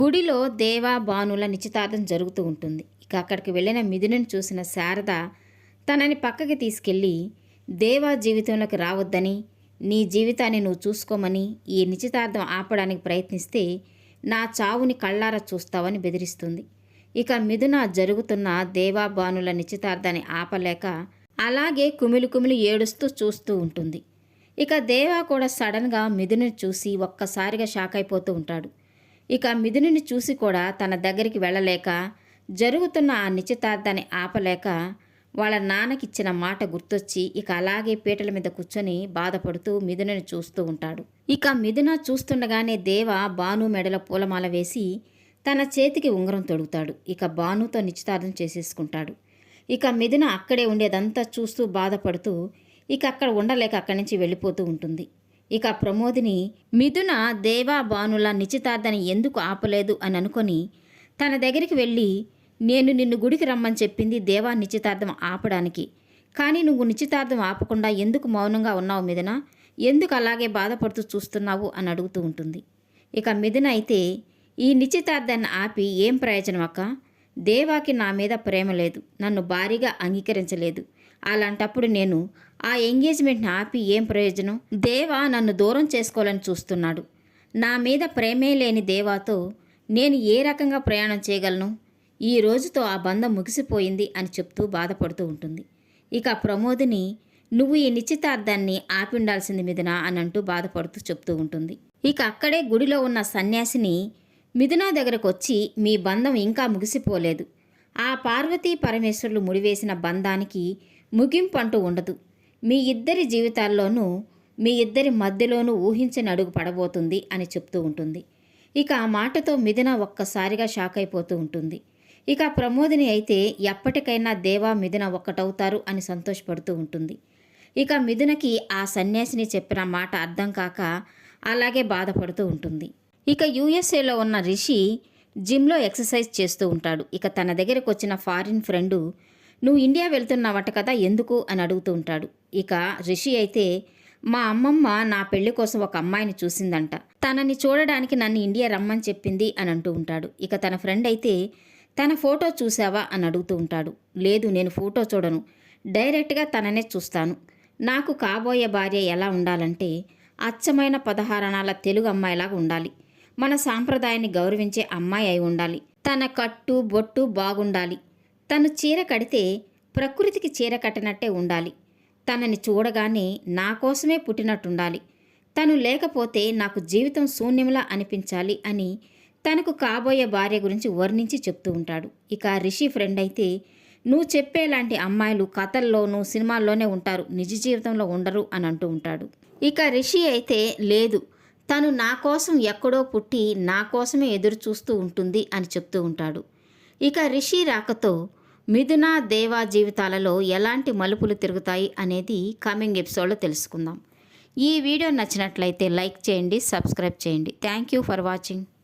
గుడిలో దేవా భానుల నిశ్చితార్థం జరుగుతూ ఉంటుంది. ఇక అక్కడికి వెళ్ళిన మిథునని చూసిన శారద తనని పక్కకి తీసుకెళ్ళి దేవా జీవితంలోకి రావద్దని నీ జీవితాన్ని నువ్వు చూసుకోమని ఈ నిశ్చితార్థం ఆపడానికి ప్రయత్నిస్తే నా చావుని కళ్ళారా చూస్తావని బెదిరిస్తుంది. ఇక మిథున జరుగుతున్న దేవా భానుల నిశ్చితార్థాన్ని ఆపలేక అలాగే కుమిలి కుమిలి ఏడుస్తూ చూస్తూ ఉంటుంది. ఇక దేవా కూడా సడన్గా మిథుని చూసి ఒక్కసారిగా షాక్ అయిపోతూ ఉంటాడు. ఇక మిథునిని చూసి కూడా తన దగ్గరికి వెళ్ళలేక జరుగుతున్న ఆ నిశ్చితార్థాన్ని ఆపలేక వాళ్ళ నాన్నకిచ్చిన మాట గుర్తొచ్చి ఇక అలాగే పీటల మీద కూర్చొని బాధపడుతూ మిథునని చూస్తూ ఉంటాడు. ఇక మిథున చూస్తుండగానే దేవ బాను మెడల పూలమాల వేసి తన చేతికి ఉంగరం తొడుగుతాడు. ఇక బానుతో నిశ్చితార్థం చేసేసుకుంటాడు. ఇక మిథున అక్కడే ఉండేదంతా చూస్తూ బాధపడుతూ ఇక అక్కడ ఉండలేక అక్కడి నుంచి వెళ్ళిపోతూ ఉంటుంది. ఇక ప్రమోదిని మిథున దేవా భానుల నిశ్చితార్థాన్ని ఎందుకు ఆపలేదు అని అనుకొని తన దగ్గరికి వెళ్ళి నేను నిన్ను గుడికి రమ్మని చెప్పింది దేవా నిశ్చితార్థం ఆపడానికి. కానీ నువ్వు నిశ్చితార్థం ఆపకుండా ఎందుకు మౌనంగా ఉన్నావు మిథున? ఎందుకు అలాగే బాధపడుతూ చూస్తున్నావు? అని అడుగుతూ ఉంటుంది. ఇక మిథున అయితే ఈ నిశ్చితార్థాన్ని ఆపి ఏం ప్రయోజనం అక్క? దేవాకి నా మీద ప్రేమ లేదు. నన్ను భారీగా అంగీకరించలేదు. అలాంటప్పుడు నేను ఆ ఎంగేజ్మెంట్ని ఆపి ఏం ప్రయోజనం? దేవా నన్ను దూరం చేసుకోవాలని చూస్తున్నాడు. నా మీద ప్రేమే లేని దేవాతో నేను ఏ రకంగా ప్రయాణం చేయగలను? ఈ రోజుతో ఆ బంధం ముగిసిపోయింది అని చెప్తూ బాధపడుతూ ఉంటుంది. ఇక ప్రమోదిని నువ్వు ఈ నిశ్చితార్థాన్ని ఆపిండాల్సింది మిథున అని అంటూ బాధపడుతూ చెప్తూ ఉంటుంది. ఇక అక్కడే గుడిలో ఉన్న సన్యాసిని మిథునా దగ్గరకు వచ్చి మీ బంధం ఇంకా ముగిసిపోలేదు. ఆ పార్వతీ పరమేశ్వరులు ముడివేసిన బంధానికి ముగింపు అంటూ ఉండదు. మీ ఇద్దరి జీవితాల్లోనూ మీ ఇద్దరి మధ్యలోనూ ఊహించని అడుగు పడబోతుంది అని చెప్తూ ఉంటుంది. ఇక ఆ మాటతో మిథున ఒక్కసారిగా షాక్ అయిపోతూ ఉంటుంది. ఇక ప్రమోదిని అయితే ఎప్పటికైనా దేవా మిథున ఒక్కటవుతారు అని సంతోషపడుతూ ఉంటుంది. ఇక మిథునకి ఆ సన్యాసిని చెప్పిన మాట అర్థం కాక అలాగే బాధపడుతూ ఉంటుంది. ఇక యూఎస్ఏలో ఉన్న రిషి జిమ్లో ఎక్సర్సైజ్ చేస్తూ ఉంటాడు. ఇక తన దగ్గరకు వచ్చిన ఫారిన్ ఫ్రెండు నువ్వు ఇండియా వెళ్తున్నావట కదా ఎందుకు? అని అడుగుతూ ఉంటాడు. ఇక రిషి అయితే మా అమ్మమ్మ నా పెళ్ళి కోసం ఒక అమ్మాయిని చూసిందంట. తనని చూడడానికి నన్ను ఇండియా రమ్మని చెప్పింది అని అంటూ ఉంటాడు. ఇక తన ఫ్రెండ్ అయితే తన ఫోటో చూసావా? అని అడుగుతూ ఉంటాడు. లేదు నేను ఫోటో చూడను. డైరెక్ట్గా తననే చూస్తాను. నాకు కాబోయే భార్య ఎలా ఉండాలంటే అచ్చమైన పదహారణాల తెలుగు అమ్మాయిలాగా ఉండాలి. మన సాంప్రదాయాన్ని గౌరవించే అమ్మాయి అయి ఉండాలి. తన కట్టు బొట్టు బాగుండాలి. తను చీర కడితే ప్రకృతికి చీర కట్టినట్టే ఉండాలి. తనని చూడగానే నా కోసమే పుట్టినట్టుండాలి. తను లేకపోతే నాకు జీవితం శూన్యంలా అనిపించాలి అని తనకు కాబోయే భార్య గురించి వర్ణించి చెప్తూ ఉంటాడు. ఇక రిషి ఫ్రెండ్ అయితే నువ్వు చెప్పేలాంటి అమ్మాయిలు కథల్లోనూ సినిమాల్లోనే ఉంటారు. నిజ జీవితంలో ఉండరు అని అంటూ ఉంటాడు. ఇక రిషి అయితే లేదు. తను నా కోసం ఎక్కడో పుట్టి నా కోసమే ఎదురు చూస్తూ ఉంటుంది అని చెప్తూ ఉంటాడు. ఇక రిషి రాకతో మిథునా దేవా జీవితాలలో ఎలాంటి మలుపులు తిరుగుతాయి అనేది కమింగ్ ఎపిసోడ్లో తెలుసుకుందాం. ఈ వీడియో నచ్చినట్లయితే లైక్ చేయండి సబ్స్క్రైబ్ చేయండి. Thank you for watching